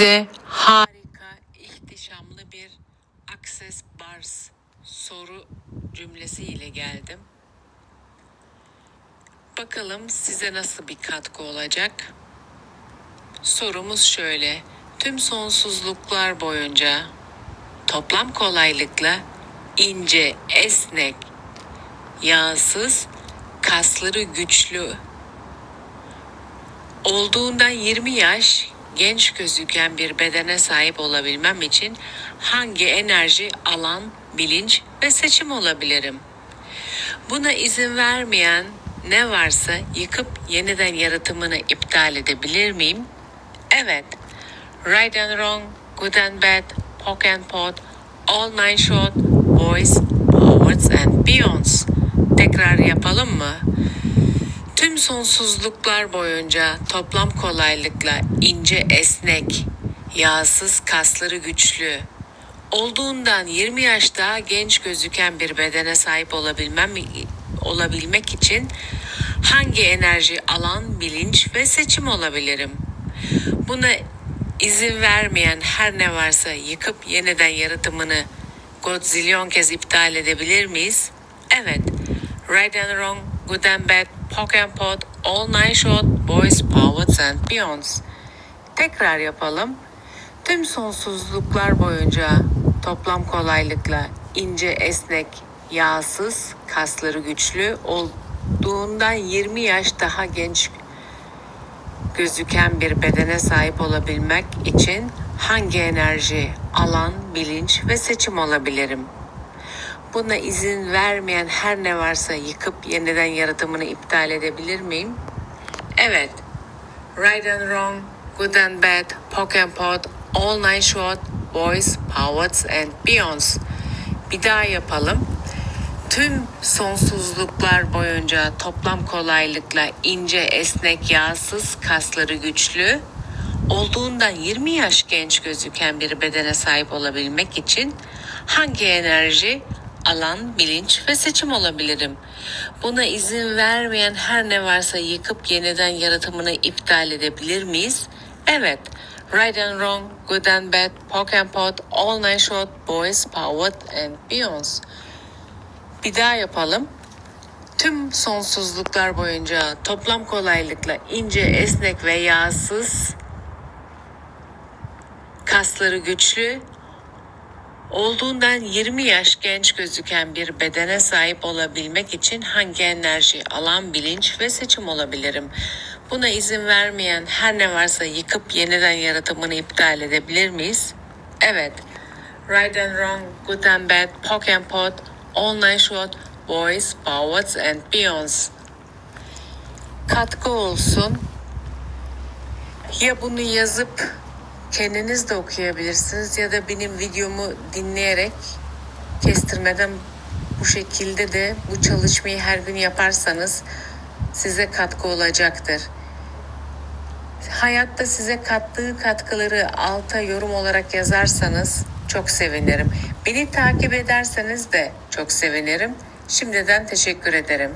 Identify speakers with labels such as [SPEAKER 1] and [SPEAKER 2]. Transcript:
[SPEAKER 1] Size harika, ihtişamlı bir Access Bars soru cümlesi ile geldim. Bakalım size nasıl bir katkı olacak? Sorumuz şöyle. Tüm sonsuzluklar boyunca toplam kolaylıkla ince, esnek, yağsız, kasları güçlü olduğundan 20 yaş genç gözüken bir bedene sahip olabilmem için hangi enerji, alan, bilinç ve seçim olabilirim? Buna izin vermeyen ne varsa yıkıp yeniden yaratımını iptal edebilir miyim? Evet. Right and wrong, good and bad, poke and pot, all nine shot, boys, forwards and beyonds. Tekrar yapalım mı? Tüm sonsuzluklar boyunca toplam kolaylıkla ince esnek, yağsız kasları güçlü, olduğundan 20 yaş daha genç gözüken bir bedene sahip olabilmem olabilmek için hangi enerji, alan, bilinç ve seçim olabilirim? Buna izin vermeyen her ne varsa yıkıp yeniden yaratımını godzilyon kez iptal edebilir miyiz? Evet. Right and wrong, good and bad, poke and pot, all nine shot, boys, powers and beyonds. Tekrar yapalım. Tüm sonsuzluklar boyunca toplam kolaylıkla ince, esnek, yağsız, kasları güçlü olduğundan 20 yaş daha genç gözüken bir bedene sahip olabilmek için hangi enerji, alan, bilinç ve seçim olabilirim? Buna izin vermeyen her ne varsa yıkıp yeniden yaratımını iptal edebilir miyim? Evet. Right and wrong, good and bad, poke and pot, all nine short, boys, powers and beyonds. Bir daha yapalım. Tüm sonsuzluklar boyunca toplam kolaylıkla ince, esnek, yağsız, kasları güçlü, olduğundan 20 yaş genç gözüken bir bedene sahip olabilmek için hangi enerji, alan, bilinç ve seçim olabilirim? Buna izin vermeyen her ne varsa yıkıp yeniden yaratımını iptal edebilir miyiz? Evet. Right and wrong, good and bad, poke and pot, all nine short, boys, powered and beyonds. Bir daha yapalım. Tüm sonsuzluklar boyunca toplam kolaylıkla ince, esnek ve yağsız, kasları güçlü, olduğundan 20 yaş genç gözüken bir bedene sahip olabilmek için hangi enerji, alan, bilinç ve seçim olabilirim? Buna izin vermeyen her ne varsa yıkıp yeniden yaratımını iptal edebilir miyiz? Evet. Right and wrong, good and bad, poke and pot, all nine short, boys, powers and beyonds. Katkı olsun. Ya bunu yazıp kendiniz de okuyabilirsiniz ya da benim videomu dinleyerek kestirmeden bu şekilde de bu çalışmayı her gün yaparsanız size katkı olacaktır. Hayatta size kattığı katkıları alta yorum olarak yazarsanız çok sevinirim. Beni takip ederseniz de çok sevinirim. Şimdiden teşekkür ederim.